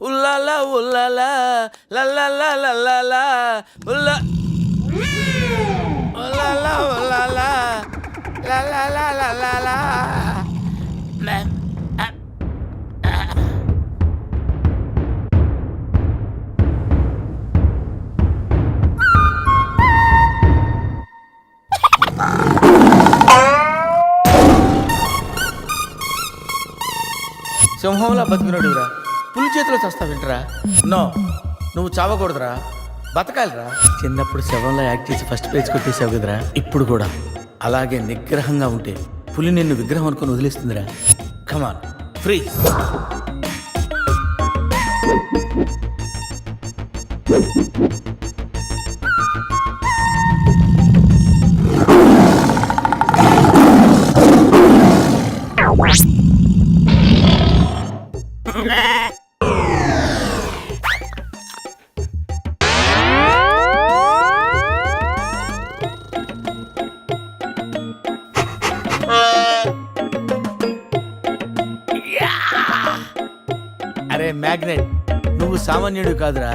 ఉల్లాలా ఉల్లాలా లల్లాలా లల్లాలా ఉల్లా ఉల్లాలా ఉల్లాలా లల్లాలా లల్లాలా సింహంలా బతికినడురా పులి చేతిలో చస్తావేంట్రా నో. నువ్వు చావకూడదురా. బతకాలిరా. చిన్నప్పుడు శవంలో యాక్ట్ చేసి ఫస్ట్ పేజ్ కొట్టేసావు కదరా. ఇప్పుడు కూడా. అలాగే నిగ్రహంగా ఉంటే పులి నిన్ను విగ్రహం అనుకుని వదిలేస్తుందిరా. కమాన్ ఫ్రీ అరే మ్యాగ్నెట్. నువ్వు సామాన్యుడు కాదురా.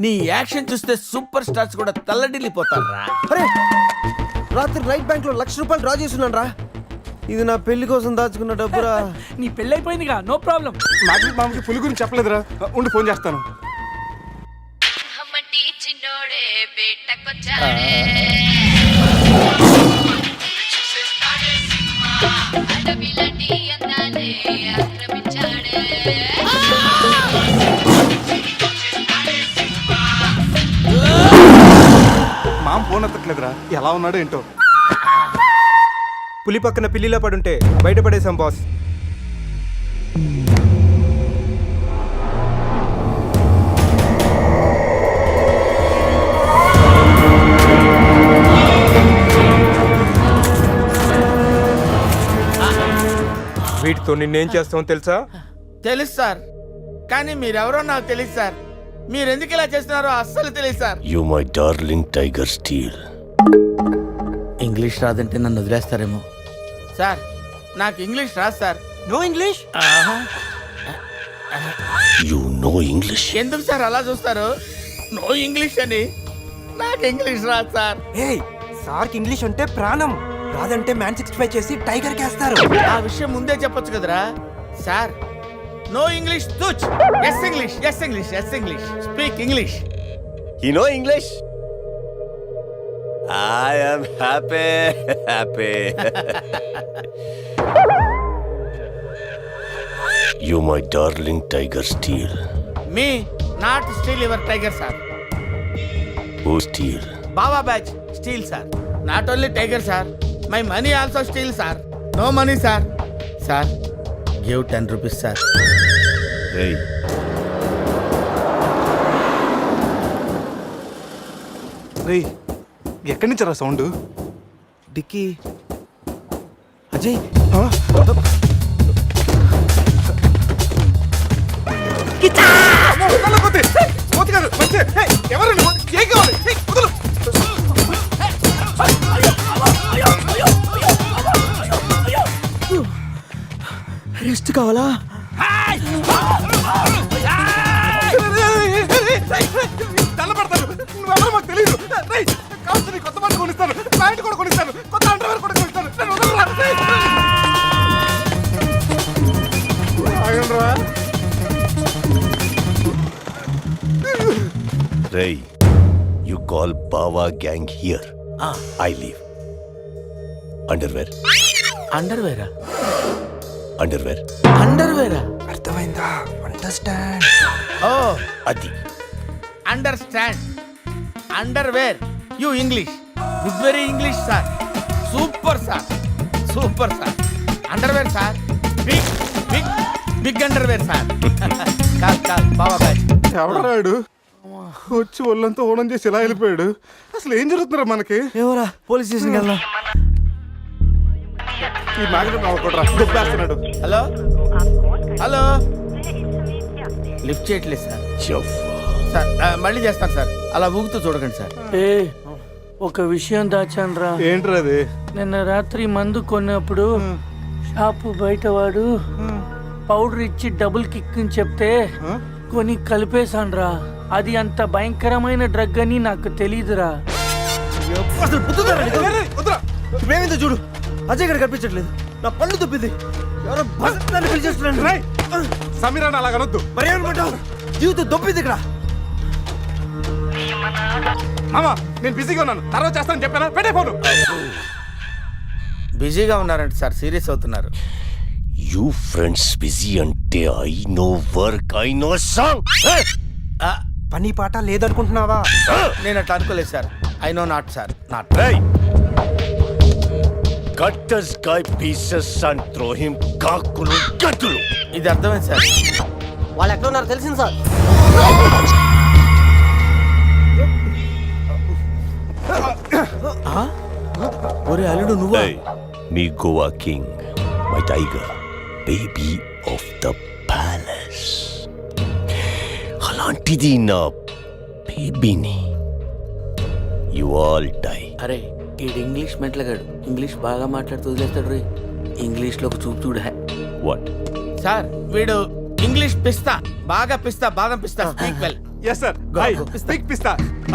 నీ యాక్షన్ చూస్తే సూపర్ స్టార్స్ కూడా తల్లడిల్లిపోతారా అరే రాత్రి రైట్ బ్యాంక్లో లక్ష రూపాయలు డ్రా చేస్తున్నాను రా ఇది నా పెళ్ళి కోసం దాచుకున్న డబ్బురా. నీ పెళ్ళైపోయిందిగా నో ప్రాబ్లం. మాకు మామకి పులి గురించి చెప్పలేదురా. ఉండి ఫోన్ చేస్తాను. ఆక్రమించాడే. ఎత్తట్లేదురా ఎలా ఉన్నాడో ఏంటో. పులి పక్కన పిల్లిలో పడుంటే బయటపడేశాం బాస్ వీటితో నిన్నేం చేస్తామో తెలుసా? తెలుసు సార్. కానీ మీరెవరో నాకు తెలియదు సార్. మీరు ఎందుకు ఇలా చేస్తున్నారో అస్సలు తెలియదు sir. You, my darling tiger steel. English రాదంటే నన్ను వదిలేస్తారేమో. సార్ నాకు ఇంగ్లీష్ రాదు sir. No English? You know English? ఎందుకు సార్ అలా చూస్తారు? నో ఇంగ్లీష్ అని. నాకు ఇంగ్లీష్ రాదు సార్. ఏ సార్కి ఇంగ్లీష్ అంటే ప్రాణం. రాదంటే మ్యాన్ సిక్స్టీ ఫైవ్ చేసి టైగర్ కేస్తారు. ఆ విషయం ముందే చెప్పొచ్చు కదరా. Sir no English తుచ్. Yes English yes English yes English speak English You know English? I am happy, happy. you, my darling tiger steel. Me not steal your tiger sir Who steel? Baba batch steal sir not only tiger sir my money also steal sir no money sir sir give ten rupees sir Hey. రేయ్ ఎక్కడి నుంచి రా sound dicky Ajay ఎవరండి ఏం కావాలి ఏయ్, వదలు. Rest కావాలా తెల్లబడతారు నువ్వెవరో మాకు తెలియదు కొనిస్తాను ప్యాంట్ కూడా కొనిస్తాను కొత్త అండర్వేర్ కూడా కొనిస్తాను నన్ను వదలరా. రేయ్. ఆగండ్రా. Ray, you call Bawa gang here. I leave. Underwear, అండర్వేరా underwear. అండర్వేరా అర్థమైందా understand oh Adi. Understand underwear you English good very English sir super sir super sir underwear sir big big big underwear sir కాదు కాదు బాబా batch ఎవడు రాడు వచ్చి ఒళ్ళంతా ఓనం చేసి ఇలా వెళ్ళిపోయాడు. అసలు ఏం జరుగుతుందిరా మనకి? ఏమోరా పోలీస్ స్టేషన్కి వెళ్దాం. ఈ మ్యాగ్నెట్ నవ్వకూడరా దుబ్బేస్తున్నాడు హలో హలో లిఫ్ట్ చేయట్లేదు సార్. సార్ మళ్ళీ చేస్తాను సార్ అలా ఊగుతూ చూడకండి సార్ ఏ ఒక విషయం దాచాన్రా. ఏంట్రా అది నిన్న రాత్రి మందు కొన్నప్పుడు షాపు బయట వాడు పౌడర్ ఇచ్చి డబుల్ కిక్ అని చెప్తే కొని కలిపేశాన్రా. అది అంత భయంకరమైన డ్రగ్ అని నాకు అసలు ఇప్పుడేమైందో చూడు. అజయ్ గారు కనిపించట్లేదు. నా పళ్ళు తప్పింది ఎవరో నన్ను పిలిచేస్తున్నాను రేయ్, మరి ఏమనుకుంటావు? జీవితం దొప్పింది ఇక్కడ. మామా నేను బిజీగా ఉన్నాను. తర్వాత చేస్తానని చెప్పానా? పెట్టే ఫోను. బిజీగా ఉన్నారంట సార్ సీరియస్ అవుతున్నారు. యూ ఫ్రెండ్స్ బిజీ అంటే I no work I no song పని పాట లేదనుకుంటున్నావా? నేను అట్లా అనుకోలేదు sir. I know not sir not cut this guy pieces and throw him కాకులు గతులు. ఇది అర్థమైంది సార్. వాళ్ళు ఎక్కడ ఉన్నారో తెలిసింది సార్. ఒరే అల్లుడు నువ్వా? మీ Goa king my tiger baby of the palace. అలాంటిది నా బేబీని యు ఆల్ డై అరే ఈడు ఇంగ్లీష్ మెంట్లగాడు. ఇంగ్లీష్ బాగా మాట్లాడుతూ వదిలేస్తాడు రే. ఇంగ్లీష్లో ఒక చూపు చూడ వాట్ సార్ వీడు ఇంగ్లీష్ పిస్తా. బాగా పిస్తా బాదం పిస్తా. Speak well yes sir. Speak pista.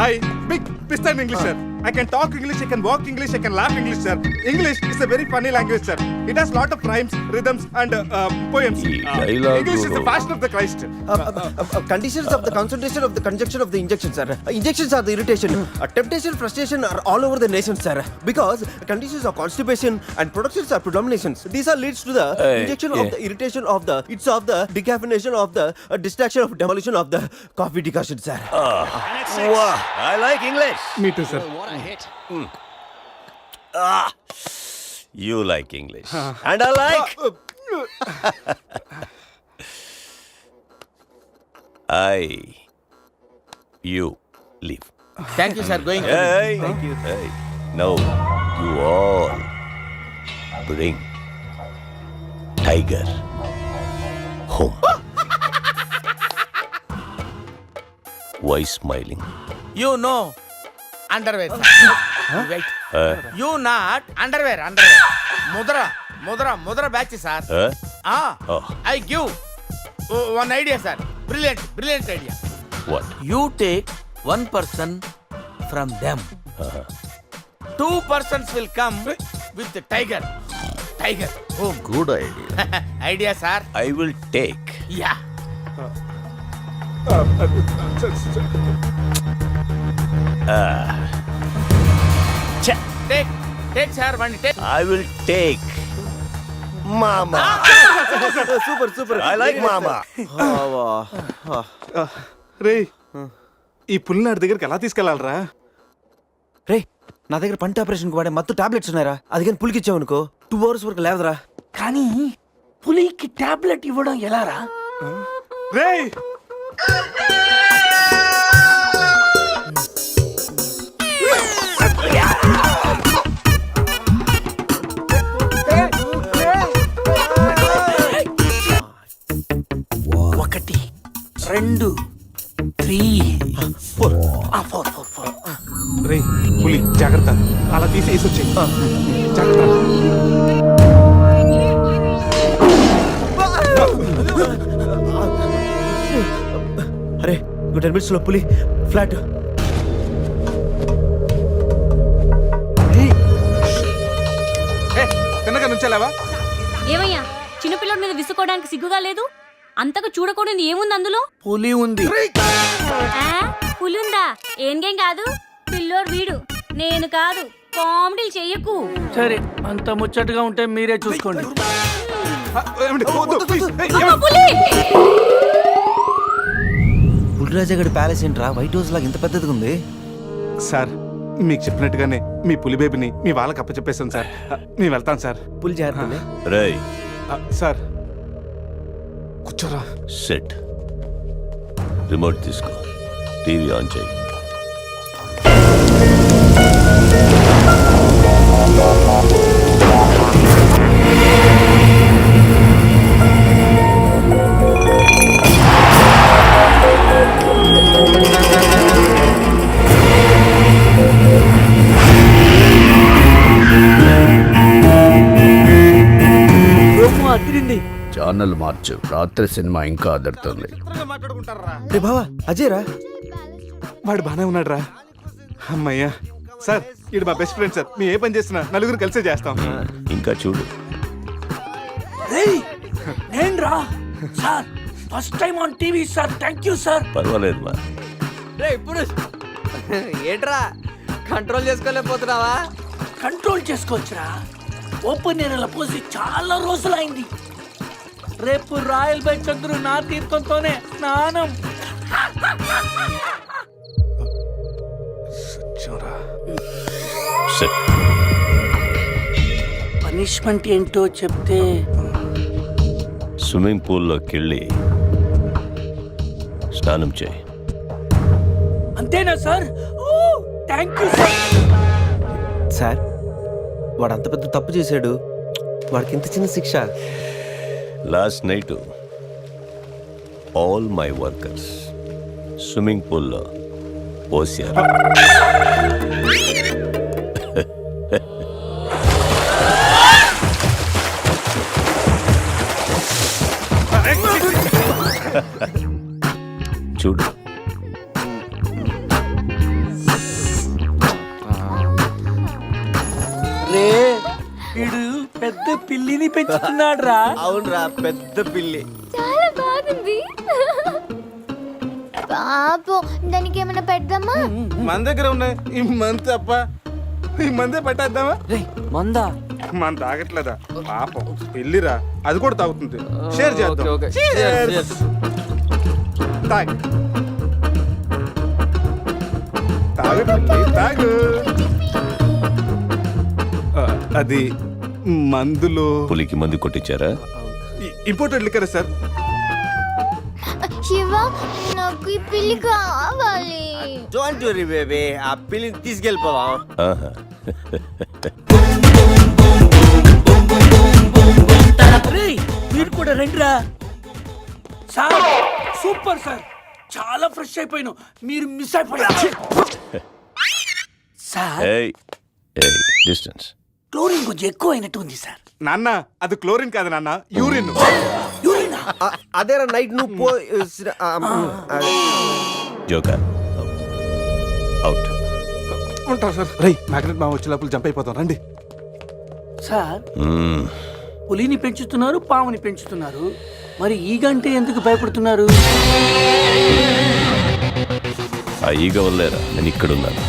I speak pista in English sir I can talk English, I can walk English, I can laugh English, sir. English is a very funny language, sir. It has lot of rhymes, rhythms, and uh, uh, poems. Uh, English is the passion of the Christ. Uh, uh, uh, uh, uh, conditions of the concentration of the conjunction of the injection, sir. Uh, injections are the irritation. Uh, temptation, frustration are all over the nation, sir. Because conditions of constipation and productions are predominations. These are leads to the injection yeah. of the irritation of the it's of the decaffeination of the uh, distraction of demolition of the coffee decoction, sir. Ah. Wow, I like English. Me too, sir. Me too sir you like English and I like I you leave thank you sir going Hey, thank you. Hey, now you all bring Tiger home. Why smiling? You know underwear you not underwear underwear Mudra ముద్ర Mudra batch sir. I give one idea sir brilliant brilliant idea what? You take one person from them two persons will come with tiger tiger home Good idea. Idea sir I will take. Yeah take take sir one take. I will take. Mama. Super super. I like Mama. రే ఈ పుల్లినాడి దగ్గరికి ఎలా తీసుకెళ్ళాలరా రే నా దగ్గర పంట operation వాడే మత్తు టాబ్లెట్స్ ఉన్నారా అది కానీ పులికిచ్చావు అనుకో టూ అవర్స్ వరకు లేవదరా. కానీ పులికి టాబ్లెట్ ఇవ్వడం ఎలారా? రే రెండు three. Four. Four four four. రే పులి జాగ్రత్త. అలా తీసి వచ్చాయి జాగ్రత్త. అరే ఇంకో టెన్ మినిట్స్లో పులి ఫ్లాట్. ఏ తిన్నగా నుంచెలావా? ఏమయ్యా చిన్నపిల్లడి మీద విసుకోవడానికి సిగ్గుగా లేదు? అంతకు చూడకూడదు ఏముంది అందులో? పులి ఉంది. ఆ, పులుందా ఏంగేం కాదు? పిల్లోడు వీడు. నేను కాదు. కామెడీలు చెయ్యకు. సరే అంత ముచ్చటగా ఉంటే మీరే చూసుకోండి. అమ్మ? పులి! పులిరాజగడ్ ప్యాలెస్ ఏంట్రా? వైట్ హౌస్ లాగా ఇంత పెద్దదిగా ఉంది. సార్ మీకు చెప్పినట్టుగానే మీ పులి బేబీని మీ వాళ్ళకి అప్పచెప్పేస్తాను సార్. మేము వెళ్తాం సార్. పులి జాగ్రత్త. ఆ, సార్ కూర్చోరా. సెట్. రిమోట్ తీసుకో. టీవీ ఆన్ చేయి. అదిరింది ఛానల్ మార్చు. రాత్రి సినిమా ఇంకా అదరుతుంది. రే బావా అజయ్ రా వాడు బానే ఉన్నాడు రా అమ్మయ్యా. సార్ ఇది మా బెస్ట్ ఫ్రెండ్ సార్. మేము ఏ పని చేసినా నలుగురు కలిసే చేస్తాం. ఇంకా చూడు. నేను రా sir first time on TV sir. Thank you sir. పర్వాలేదు మా. ఏంట్రా? కంట్రోల్ చేసుకోలేకపోతున్నావా? కంట్రోల్ చేసుకోవచ్చురా. ఓపెన్ ఏరియాలో పోసి చాలా రోజులైంది. రేపు రాయల్ బై చంద్రు నా తీర్థంతోనే స్నానం. పనిష్మెంట్ ఏంటో చెప్తే స్విమ్మింగ్ పూల్లోకి వెళ్ళి స్నానం చేయి. అంతేనా sir? Oh thank you sir. Sir వాడు అంత పెద్ద తప్పు చేశాడు. వాడికి ఇంత చిన్న శిక్ష. Last night all my workers swimming పూల్లో పోసారు చూడు. రే ఇడు. పెద్ద పిల్లిని పెంచుతున్నాడు రా అవునరా పెద్ద పిల్లి. చాలా బాగుంది. పాపం దానికి ఏమైనా పెడదామా? మన దగ్గర ఉన్నాయి ఈ మంత్ తప్ప ఈ మందే పట్టేద్దామా? మందా? మన తాగట్లేదా? పాపం పెళ్ళిరా అది కూడా తాగుతుంది. షేర్ చేద్దాం. Okay, okay. Cheers. Cheers. తాగు. తాగు పిల్లి, తాగు. ఆ, అది మందులు. పులికి మందు కొట్టించారా? Imported liquor sir. శివ నాకు ఈ పిల్లి కావాలి. డోంట్ వరీ బేబీ ఆ పిల్లిని తీసుకెళ్ళిపోదాం. ఆహా. రేయ్, మీరు కూడా రండిరా. Sir super sir. చాలా ఫ్రెష్ అయిపోయాను. మీరు మిస్ అయిపోయారు. సార్ ఏయ్ ఏయ్ డిస్టెన్స్. క్లోరిన్ కొంచెం ఎక్కువ అయినట్టు ఉంది సార్. నాన్న అది క్లోరిన్ కాదు నాన్న యూరిన్. యూరినా? అదేరా నైట్ నువ్వు పో జోకర్ అవుట్. ఉంటారు సార్. రై మ్యాగ్నెట్ మా వచ్చే లోపల జంప్ అయిపోతాం రండి. సార్ పులిని పెంచుతున్నారు పాముని పెంచుతున్నారు. మరి ఈగంటే ఎందుకు భయపడుతున్నారు? ఆ ఈగ వల్లేరా? నేను ఇక్కడున్నాను.